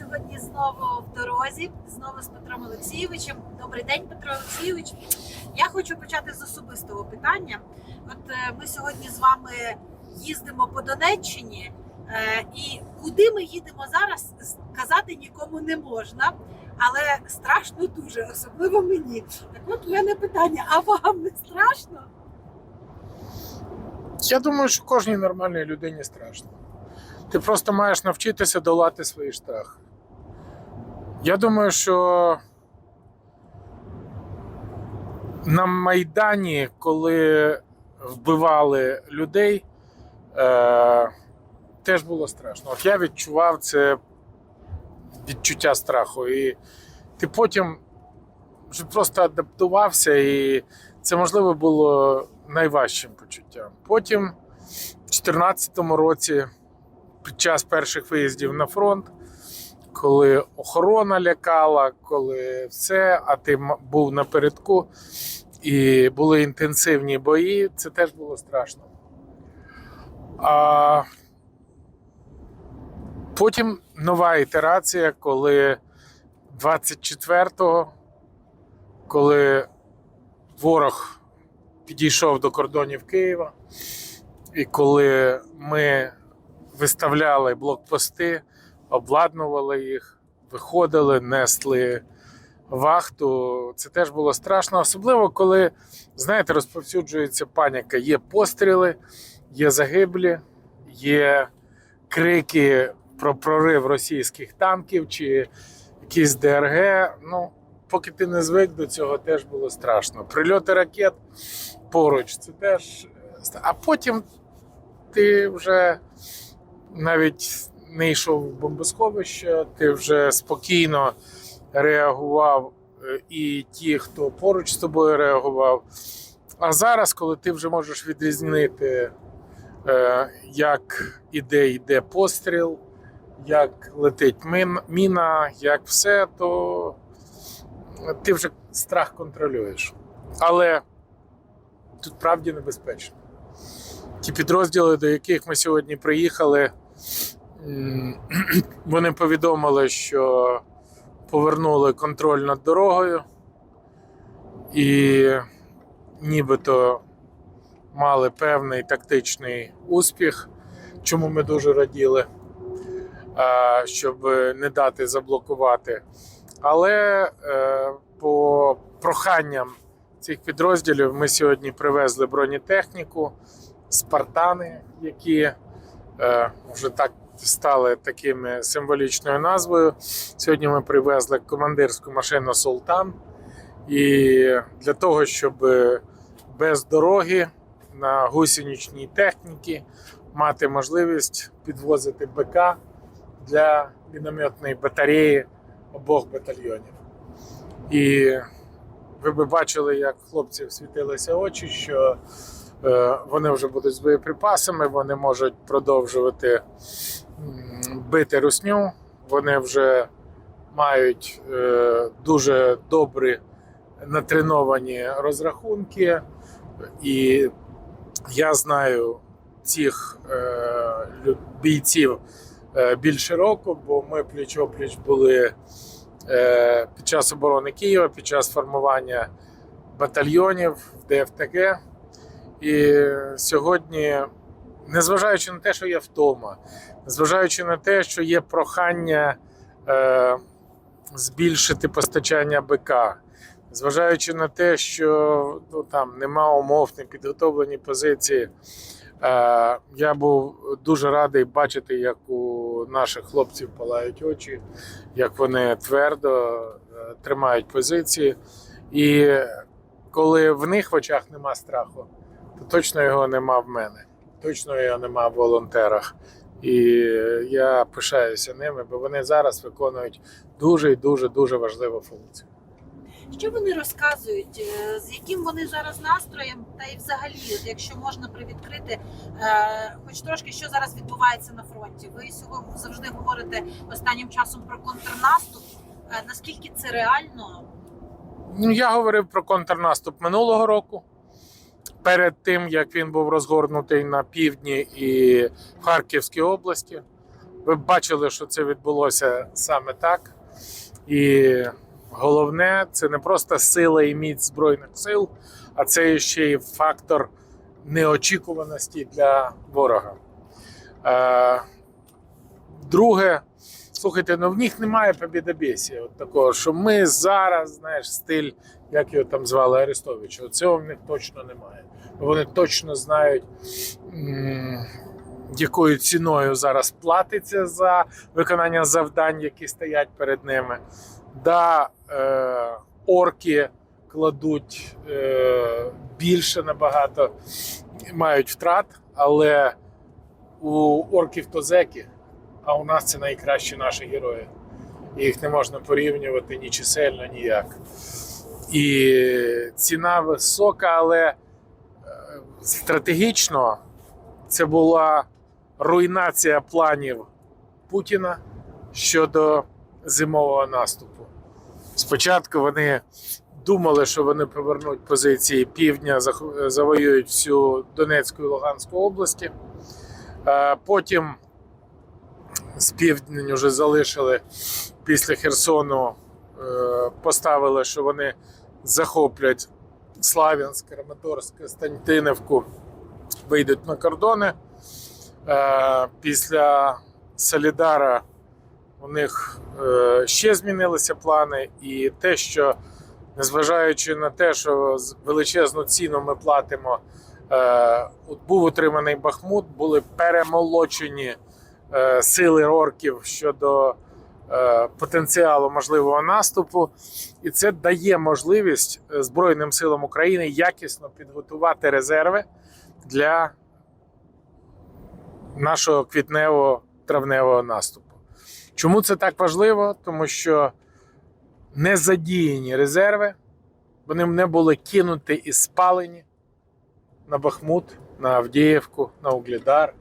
сьогодні знову в дорозі, знову з Петром Олексійовичем. Добрий день, Петро Олексійович. Я хочу почати з особистого питання. От е, ми сьогодні з вами їздимо по Донеччині, е, і куди ми їдемо зараз, сказати нікому не можна. Але страшно дуже, особливо мені. Так от у мене питання: а вам не страшно? Я думаю, що кожній нормальній людині страшно. Ти просто маєш навчитися долати свої страхи. Я думаю, що на Майдані, коли вбивали людей, е, теж було страшно. От я відчував це відчуття страху. І ти потім вже просто адаптувався, і це можливо було найважчим почуттям. Потім, в 2014 році, під час перших виїздів на фронт, коли охорона лякала, коли все, а ти був напередку, і були інтенсивні бої, це теж було страшно. А потім нова ітерація, коли 24-го, коли ворог підійшов до кордонів Києва, і коли ми виставляли блокпости, обладнували їх, виходили, несли вахту, це теж було страшно. Особливо, коли, знаєте, розповсюджується паніка. Є постріли, є загиблі, є крики про прорив російських танків чи якісь ДРГ. Ну, поки ти не звик до цього, теж було страшно. Прильоти ракет поруч, це теж. А потім ти вже навіть не йшов в бомбосховище, ти вже спокійно реагував, е, і ті, хто поруч з тобою реагував. А зараз, коли ти вже можеш відрізнити, е, як іде йде постріл, як летить міна, як все, то ти вже страх контролюєш. Але тут правді небезпечно. Ті підрозділи, до яких ми сьогодні приїхали, вони повідомили, що повернули контроль над дорогою і нібито мали певний тактичний успіх, чому ми дуже раділи, щоб не дати заблокувати. Але е, по проханням цих підрозділів ми сьогодні привезли бронетехніку, спартани, які е, вже так стали такими символічною назвою. Сьогодні ми привезли командирську машину Султан. І для того, щоб без дороги на гусеничній техніці мати можливість підвозити БК для мінометної батареї обох батальйонів. І ви би бачили, як хлопців світилися очі, що е, вони вже будуть з боєприпасами, вони можуть продовжувати бити русню, вони вже мають е, дуже добрі натреновані розрахунки, і я знаю цих е, бійців е, більше року, бо ми пліч-опліч були під час оборони Києва, під час формування батальйонів в ДФТГ. І сьогодні, незважаючи на те, що є втома, незважаючи на те, що є прохання е, збільшити постачання БК, зважаючи на те, що ну, там нема умов, не підготовлені позиції. Е, я був дуже радий бачити, як у наших хлопців палають очі, як вони твердо е, тримають позиції. І коли в них в очах нема страху, то точно його нема в мене, точно його нема в волонтерах. І я пишаюся ними, бо вони зараз виконують дуже і дуже дуже важливу функцію. Що вони розказують, е, з яким вони зараз настроєм, та й взагалі, якщо можна привідкрити, е, хоч трошки, що зараз відбувається на фронті. Ви сьогодні завжди говорите останнім часом про контрнаступ. Е, Наскільки це реально? Ну, я говорив про контрнаступ минулого року. Перед тим, як він був розгорнутий на півдні і в Харківській області. Ви бачили, що це відбулося саме так. І головне, це не просто сила і міць Збройних сил, а це ще й фактор неочікуваності для ворога. Е, друге, слухайте, ну в них немає побідобєсія. От такого, що ми зараз, знаєш, стиль, як його там звали Арестовича. Цього в них точно немає. Вони точно знають, якою ціною зараз платиться за виконання завдань, які стоять перед ними. Да, е, орки кладуть е, більше набагато, мають втрат, але у орків то зеки, а у нас це найкращі наші герої. Їх не можна порівнювати ні чисельно, ніяк. І ціна висока, але е, стратегічно це була руйнація планів Путіна щодо зимового наступу. Спочатку вони думали, що вони повернуть позиції півдня, завоюють всю Донецьку і Луганську області. Е, Потім з півдня вже залишили після Херсону, е, поставили, що вони захоплять Славянськ, Краматорськ, Константинівку, вийдуть на кордони. Е, Після Солідара у них е, ще змінилися плани, і те, що незважаючи на те, що величезну ціну ми платимо, був отриманий Бахмут, були перемолочені сили орків щодо е, потенціалу можливого наступу, і це дає можливість е, Збройним силам України якісно підготувати резерви для нашого квітнево-травневого наступу. Чому це так важливо? Тому що не задіяні резерви, вони не були кинуті і спалені на Бахмут, на Авдіївку, на Углідар.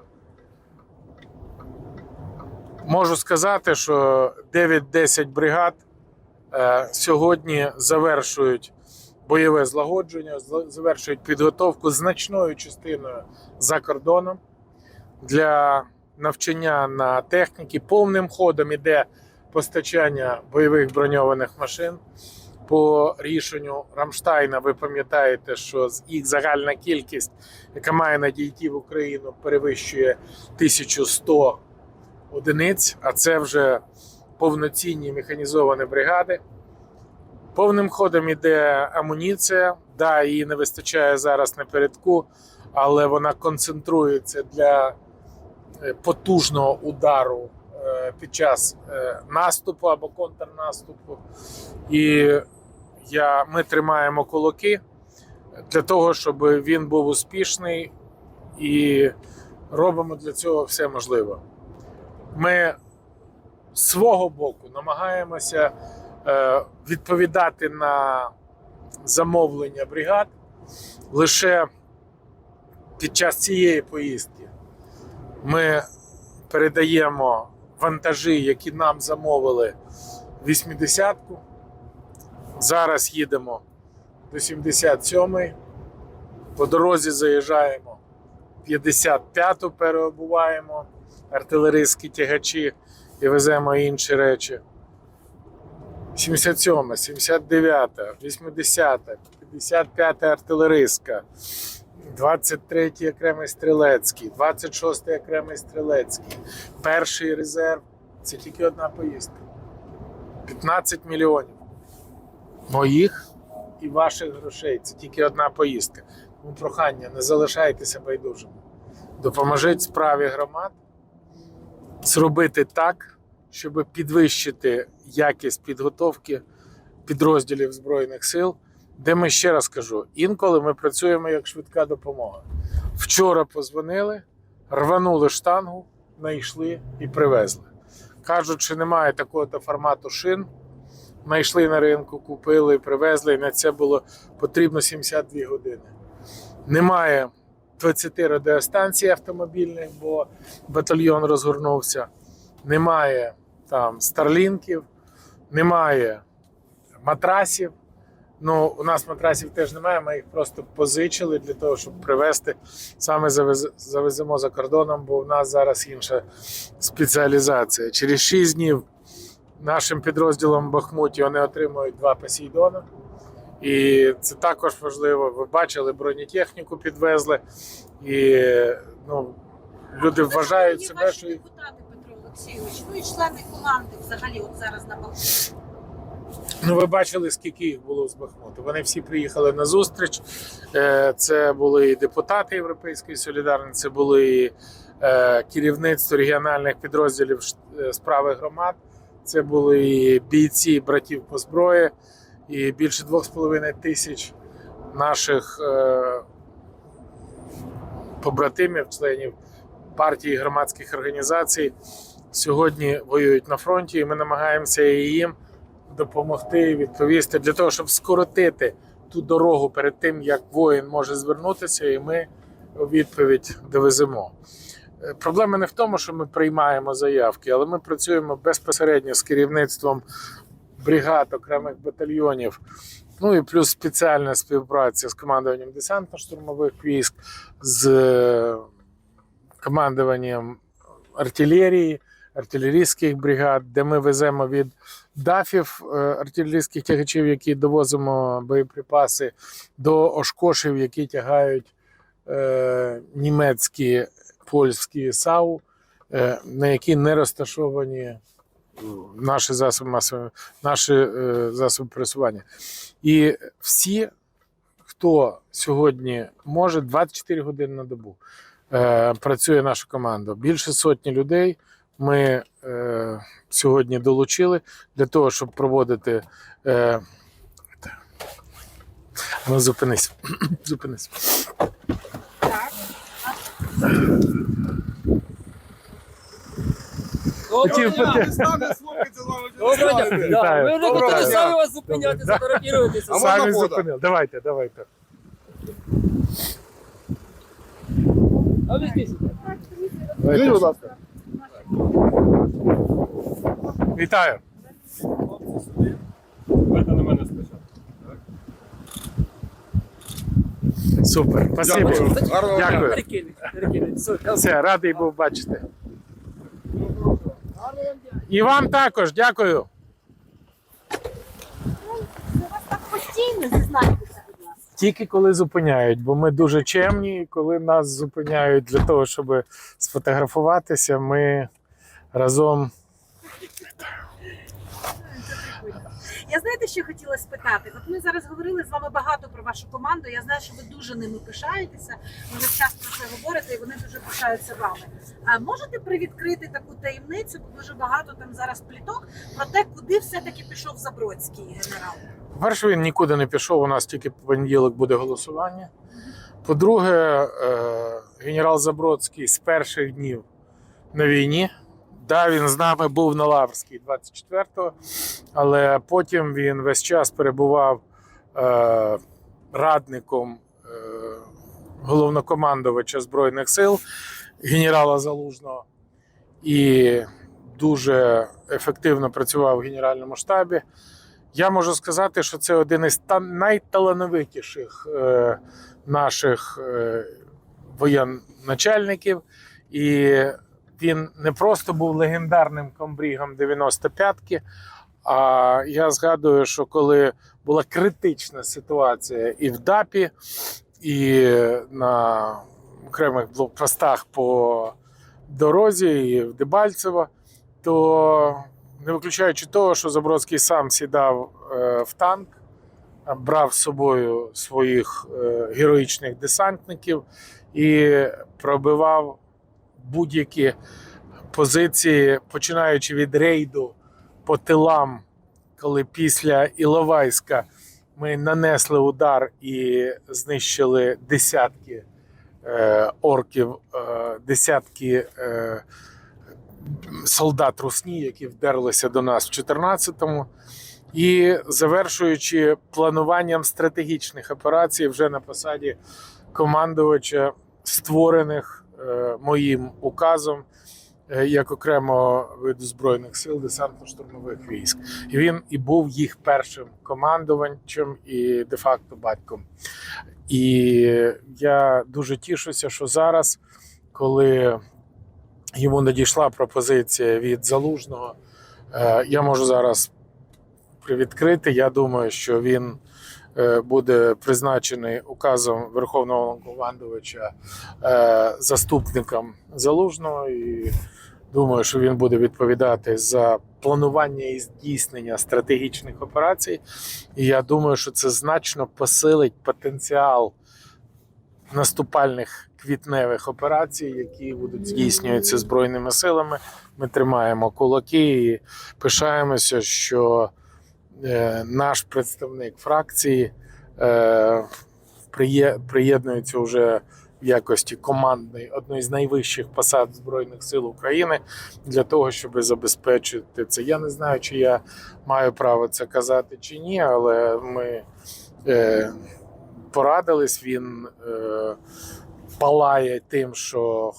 Можу сказати, що 9-10 бригад е, сьогодні завершують бойове злагодження, завершують підготовку значною частиною за кордоном для навчання на техніки. Повним ходом іде постачання бойових броньованих машин. По рішенню Рамштайна ви пам'ятаєте, що їх загальна кількість, яка має надійти в Україну, перевищує 1100 одиниць, а це вже повноцінні механізовані бригади. Повним ходом іде амуніція. Да, її не вистачає зараз напередку, але вона концентрується для е, потужного удару е, під час е, наступу або контрнаступу. І я, ми тримаємо кулаки для того, щоб він був успішний, і робимо для цього все можливе. Ми свого боку намагаємося е, відповідати на замовлення бригад лише під час цієї поїздки. Ми передаємо вантажі, які нам замовили 80-ку. Зараз їдемо до 77-ї. По дорозі заїжджаємо 55-ту, переобуваємо артилерійські тягачі і веземо інші речі. 77, 79, 80, 55 артилерійська, 23 окремий стрілецький, 26 окремий стрілецький. Перший резерв це тільки одна поїздка. 15 мільйонів. Моїх і ваших грошей. Це тільки одна поїздка. Тому прохання, не залишайтеся байдужими. Допоможіть справі громад зробити так, щоб підвищити якість підготовки підрозділів Збройних сил, де ми ще раз кажу, інколи ми працюємо як швидка допомога. Вчора позвонили, рванули штангу, знайшли і привезли. Кажуть, що немає такого-то формату шин. Знайшли на ринку, купили, привезли, і на це було потрібно 72 години. Немає 20 радіостанцій автомобільних, бо батальйон розгорнувся. Немає там старлінків, немає матрасів, Ну, у нас матрасів теж немає, ми їх просто позичили для того, щоб привезти. Саме завез, завеземо за кордоном, бо у нас зараз інша спеціалізація. Через 6 днів нашим підрозділом в Бахмуті вони отримують два Посейдона. І це також важливо. Ви бачили, бронетехніку підвезли. І ну, люди вважають себе, що депутати Петро Олексійович, ну і члени команди взагалі от зараз на Бахмуті. Ну, ви бачили, скільки їх було з Бахмуту. Вони всі приїхали на зустріч. Е, Це були і депутати Європейської солідарності, це були і е, керівництво регіональних підрозділів е, справи громад, це були і бійці братів по зброї, і більше 2,5 тисяч наших е, побратимів, членів партії громадських організацій сьогодні воюють на фронті, і ми намагаємося їм допомогти відповісти для того, щоб скоротити ту дорогу перед тим, як воїн може звернутися, і ми відповідь довеземо. Е, Проблема не в тому, що ми приймаємо заявки, але ми працюємо безпосередньо з керівництвом бригад, окремих батальйонів. Ну і плюс спеціальна співпраця з командуванням десантно-штурмових військ, з е, командуванням артилерії, артилерійських бригад, де ми веземо від дафів е, артилерійських тягачів, які довозимо боєприпаси, до ошкошів, які тягають е, німецькі польські САУ, е, на які не розташовані наші засоби масової, наші е, засоби пересування. І всі, хто сьогодні може 24 години на добу, е, працює наша команда. Більше сотні людей ми е, сьогодні долучили для того, щоб проводити. Е, ну, зупинись. зупинись. Так. Хотів. Да, Вітаю. Ми не Доброго хотіли дня. самі вас зупиняти, сфотографіруватися. А можна Самі фото? зупинили. Давайте, давайте. А ви здесь. давайте. будь ласка. Вітаю. Це на мене спочатку. Супер. Спасибо. Дякую. Дякую. Перекинуть, перекинуть. Все. Все, радий був бачити. І вам також, дякую. Тільки коли зупиняють, бо ми дуже чемні, і коли нас зупиняють для того, щоб сфотографуватися, ми разом. Я знаєте, що хотіла спитати? От ми зараз говорили з вами багато про вашу команду. Я знаю, що ви дуже ними пишаєтеся. Ви часто про це говорите, і вони дуже пишаються вами. А можете привідкрити таку таємницю, бо дуже багато там зараз пліток про те, куди все-таки пішов Забродський генерал. Перше, він нікуди не пішов. У нас тільки понеділок буде голосування. По-друге, е, генерал Забродський з перших днів на війні. Да, він з нами був на Лаврській 24-го, але потім він весь час перебував е, радником е, головнокомандувача Збройних сил генерала Залужного і дуже ефективно працював в Генеральному штабі. Я можу сказати, що це один із та- найталановитіших е, наших е, воєначальників. І він не просто був легендарним комбрігом 95-ки, а я згадую, що коли була критична ситуація і в ДАПі, і на окремих блокпостах по дорозі, і в Дебальцево, то не виключаючи того, що Забродський сам сідав е, в танк, брав з собою своїх е, героїчних десантників і пробивав будь-які позиції, починаючи від рейду по тилам, коли після Іловайська ми нанесли удар і знищили десятки е, орків, е, десятки. Е, солдат русні, які вдерлися до нас в 14-му, і завершуючи плануванням стратегічних операцій вже на посаді командувача, створених моїм указом е, як окремого виду збройних сил десантно-штурмових військ. І він і був їх першим командувачем і де-факто батьком. І я дуже тішуся, що зараз, коли йому надійшла пропозиція від залужного, е, я можу зараз привідкрити. Я думаю, що він е, буде призначений указом Верховного командувача е, заступником залужного. І думаю, що він буде відповідати за планування і здійснення стратегічних операцій. І я думаю, що це значно посилить потенціал наступальних квітневих операцій, які будуть здійснюватися збройними силами. Ми тримаємо кулаки і пишаємося, що е, наш представник фракції е, приє- приєднується вже в якості командної одної з найвищих посад збройних сил України для того, щоб забезпечити це. Я не знаю, чи я маю право це казати чи ні, але ми е, порадились. Він е, палає тим, що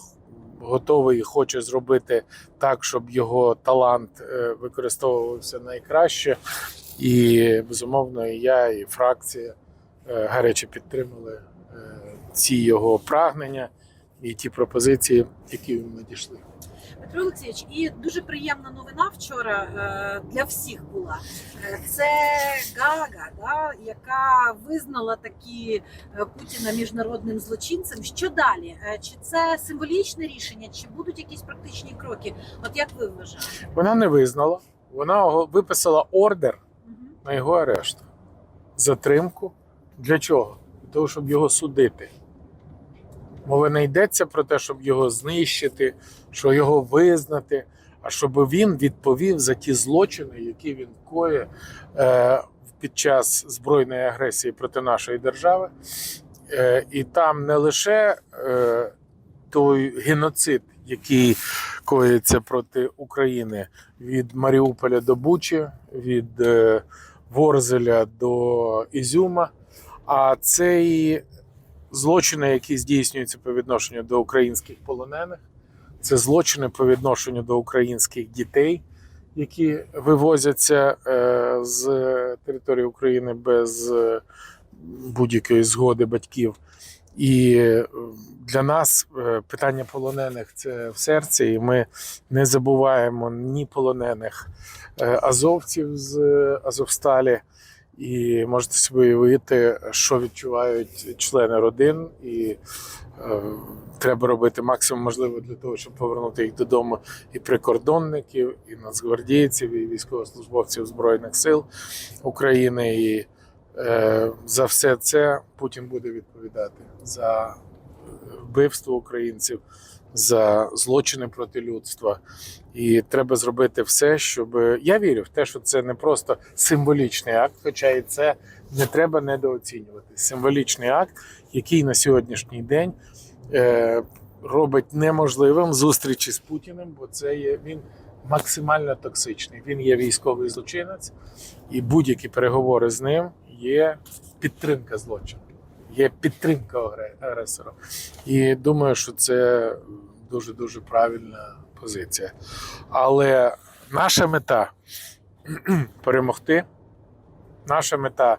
готовий і хоче зробити так, щоб його талант е, використовувався найкраще. І безумовно, і я, і фракція е, гаряче підтримали е, ці його прагнення і ті пропозиції, які йому надійшли. Петро Олексійович, і дуже приємна новина вчора е, для всіх була. Це Гага, да, яка визнала такі Путіна міжнародним злочинцем. Що далі? Чи це символічне рішення, чи будуть якісь практичні кроки? От як ви вважаєте? Вона не визнала, вона виписала ордер. На його арешт. Затримку. Для чого? Для того, щоб його судити. Мова не йдеться про те, щоб його знищити, що його визнати, а щоб він відповів за ті злочини, які він коє е, під час збройної агресії проти нашої держави. Е, і там не лише е, той геноцид, який коїться проти України від Маріуполя до Бучі, від Ворзеля до Ізюма. А це злочини, які здійснюються по відношенню до українських полонених, це злочини по відношенню до українських дітей, які вивозяться е, з території України без е, будь-якої згоди батьків. І е, для нас е, питання полонених це в серці, і ми не забуваємо ні полонених е, азовців з Азовсталі. І можете собі уявити, що відчувають члени родин, і е, треба робити максимум можливо для того, щоб повернути їх додому і прикордонників, і нацгвардійців, і військовослужбовців збройних сил України. І за все це Путін буде відповідати за вбивство українців, за злочини проти людства. І треба зробити все, щоб я вірю в те, що це не просто символічний акт, хоча і це не треба недооцінювати. Символічний акт, який на сьогоднішній день е, робить неможливим зустрічі з Путіним, бо це є він максимально токсичний. Він є військовий злочинець, і будь-які переговори з ним є підтримка злочину, є підтримка агре- агресора. І думаю, що це дуже дуже правильна позиція. Але наша мета перемогти. Наша мета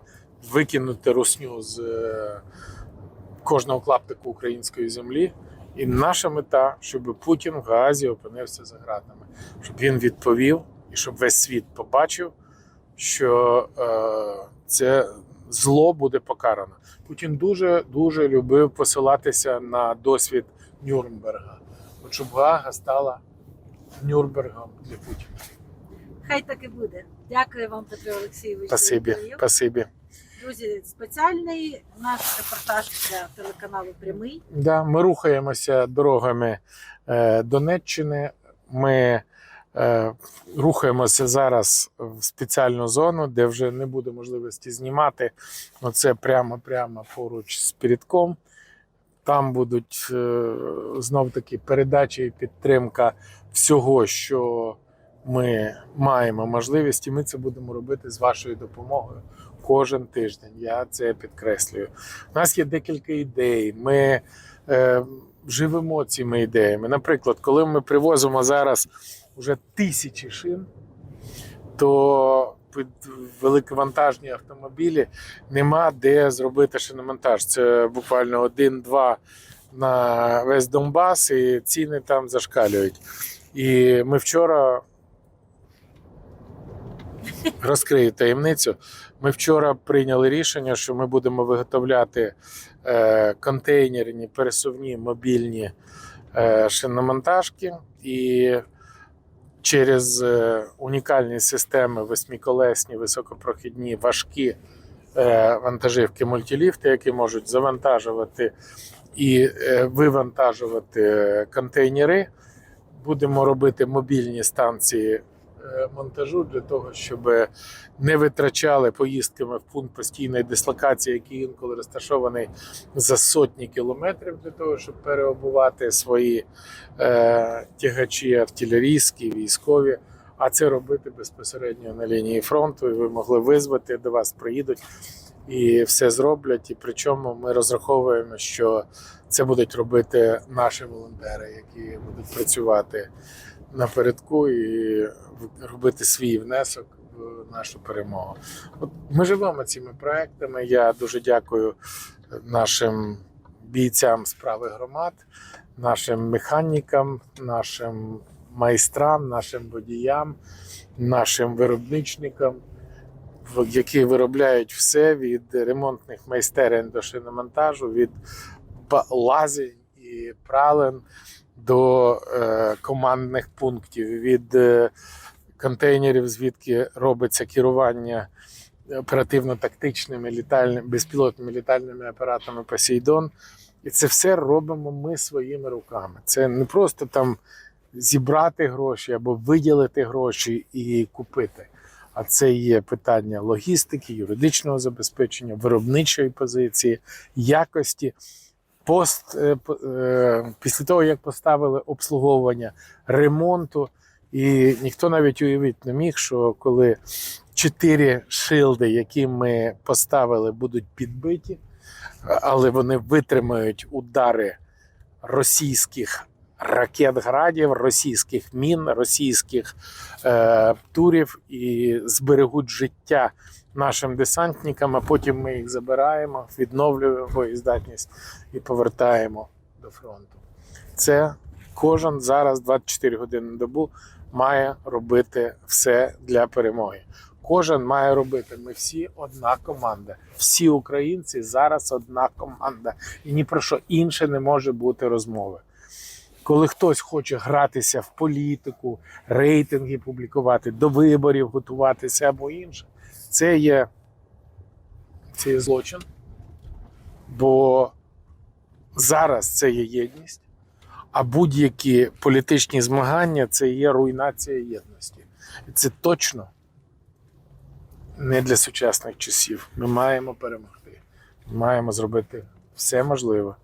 викинути русню з е, кожного клаптику української землі. І наша мета, щоб Путін в Гаазі опинився за ґратами, щоб він відповів і щоб весь світ побачив, що е, це зло буде покарано. Путін дуже дуже любив посилатися на досвід Нюрнберга. От щоб Гага стала Нюрнбергом для Путіна. Хай так і буде. Дякую вам, Петро Олексійович. Спасибі, спасибі. Друзі, спеціальний наш репортаж для телеканалу Прямий. Да, ми рухаємося дорогами е, Донеччини. Ми рухаємося зараз в спеціальну зону, де вже не буде можливості знімати. Ну, це прямо-прямо поруч з Пірідком. Там будуть е, знов таки передачі і підтримка всього, що ми маємо можливість, і ми це будемо робити з вашою допомогою кожен тиждень. Я це підкреслюю. У нас є декілька ідей. Ми е, живемо цими ідеями. Наприклад, коли ми привозимо зараз вже тисячі шин, то великовантажні автомобілі нема де зробити шиномонтаж. Це буквально один-два на весь Донбас, і ціни там зашкалюють. І ми вчора розкрию таємницю. Ми вчора прийняли рішення, що ми будемо виготовляти е, контейнерні, пересувні мобільні е, шиномонтажки і через е, унікальні системи восьмиколесні, високопрохідні, важкі е, вантажівки мультиліфти, які можуть завантажувати і е, вивантажувати контейнери. Будемо робити мобільні станції монтажу для того, щоб не витрачали поїздками в пункт постійної дислокації, який інколи розташований за сотні кілометрів, для того, щоб переобувати свої е, тягачі артилерійські, військові. А це робити безпосередньо на лінії фронту. І ви могли визвати, до вас приїдуть і все зроблять. І причому ми розраховуємо, що це будуть робити наші волонтери, які будуть працювати напередку і робити свій внесок в нашу перемогу. От ми живемо цими проектами. Я дуже дякую нашим бійцям справи громад, нашим механікам, нашим майстрам, нашим водіям, нашим виробничникам, які виробляють все від ремонтних майстерень до шиномонтажу, від лазень і прален до е, командних пунктів, від е, контейнерів, звідки робиться керування оперативно-тактичними літальними безпілотними літальними апаратами Посейдон. І це все робимо ми своїми руками. Це не просто там зібрати гроші або виділити гроші і купити. А це є питання логістики, юридичного забезпечення, виробничої позиції, якості. Пост е, е, після того, як поставили обслуговування ремонту, і ніхто навіть уявити не міг, що коли чотири шилди, які ми поставили, будуть підбиті, але вони витримають удари російських ракет градів, російських мін, російських е, турів і зберегуть життя нашим десантникам, а потім ми їх забираємо, відновлюємо боєздатність і повертаємо до фронту. Це кожен зараз 24 години на добу має робити все для перемоги. Кожен має робити. Ми всі одна команда. Всі українці зараз одна команда. І ні про що інше не може бути розмови. Коли хтось хоче гратися в політику, рейтинги публікувати, до виборів готуватися або інше, це є, це є злочин. Бо зараз це є єдність, а будь-які політичні змагання це є руйнація єдності. І це точно не для сучасних часів. Ми маємо перемогти. Ми маємо зробити все можливе.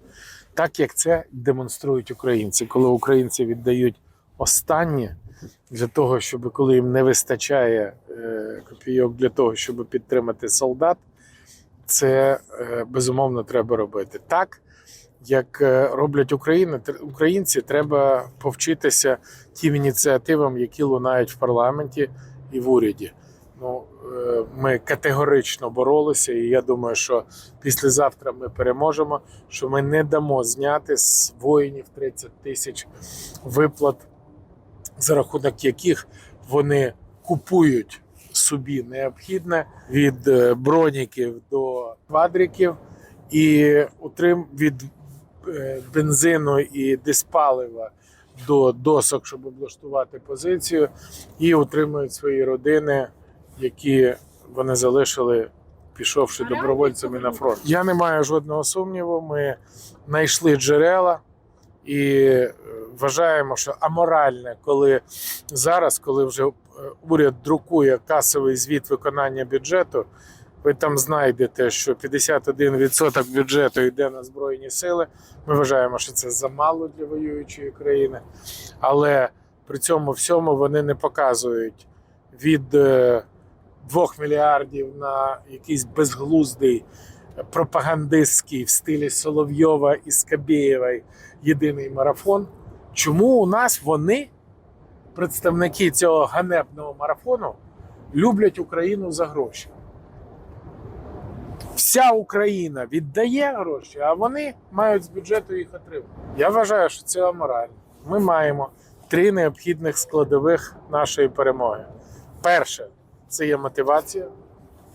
Так як це демонструють українці, коли українці віддають останнє для того, щоб коли їм не вистачає е, копійок для того, щоб підтримати солдат, це е, безумовно треба робити. Так як е, роблять Україна, тр- українці, треба повчитися тим ініціативам, які лунають в парламенті і в уряді. Ну, ми категорично боролися, і я думаю, що післязавтра ми переможемо. Що ми не дамо зняти з воїнів 30 тисяч виплат, за рахунок яких вони купують собі необхідне від е, броніків до квадриків і утрим від е, бензину і диспалива до досок, щоб облаштувати позицію, і утримують свої родини, які вони залишили, пішовши добровольцями на фронт. Я не маю жодного сумніву. Ми знайшли джерела. І е, вважаємо, що аморальне, коли зараз, коли вже е, уряд друкує касовий звіт виконання бюджету, ви там знайдете, що 51% бюджету йде на Збройні сили. Ми вважаємо, що це замало для воюючої країни. Але при цьому всьому вони не показують від е, 2 мільярдів на якийсь безглуздий пропагандистський в стилі Соловйова і Скабєєва єдиний марафон. Чому у нас вони, представники цього ганебного марафону, люблять Україну за гроші? Вся Україна віддає гроші, а вони мають з бюджету їх отримати. Я вважаю, що це аморально. Ми маємо три необхідних складових нашої перемоги. Перше це є мотивація,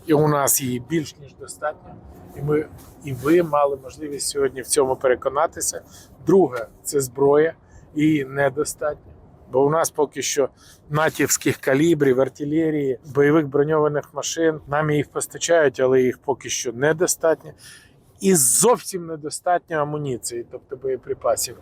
і у нас її більш ніж достатньо. І ми і ви мали можливість сьогодні в цьому переконатися. Друге це зброя, її недостатньо. Бо у нас поки що натівських калібрів, артилерії, бойових броньованих машин. Нам їх постачають, але їх поки що недостатньо. І зовсім недостатньо амуніції, тобто боєприпасів.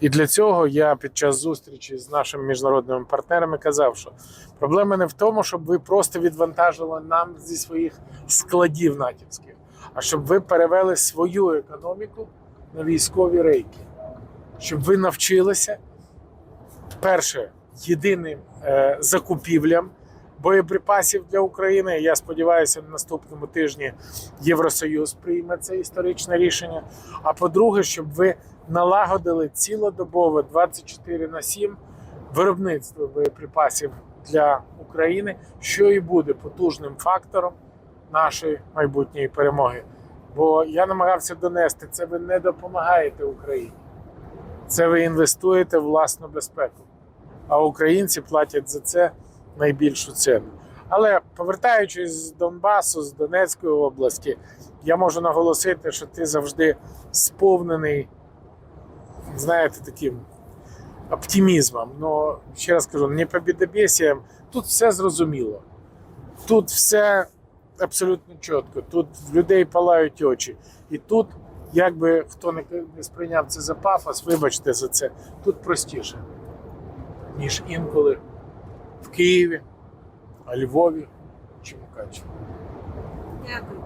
І для цього я під час зустрічі з нашими міжнародними партнерами казав, що проблема не в тому, щоб ви просто відвантажили нам зі своїх складів натівських, а щоб ви перевели свою економіку на військові рейки, щоб ви навчилися перше єдиним е, закупівлям боєприпасів для України. Я сподіваюся, на наступному тижні Євросоюз прийме це історичне рішення. А по-друге, щоб ви налагодили цілодобове 24 на 7 виробництво боєприпасів для України, що і буде потужним фактором нашої майбутньої перемоги. Бо я намагався донести, це ви не допомагаєте Україні. Це ви інвестуєте в власну безпеку. А українці платять за це найбільшу ціну. Але повертаючись з Донбасу, з Донецької області, я можу наголосити, що ти завжди сповнений, знаєте, таким оптимізмом. Ну, ще раз кажу, не побідобєсієм. Тут все зрозуміло. Тут все абсолютно чітко. Тут людей палають очі. І тут, як би хто не сприйняв це за пафос, вибачте за це, тут простіше, ніж інколи в Києві, Львові чи Мукачеві. Дякую.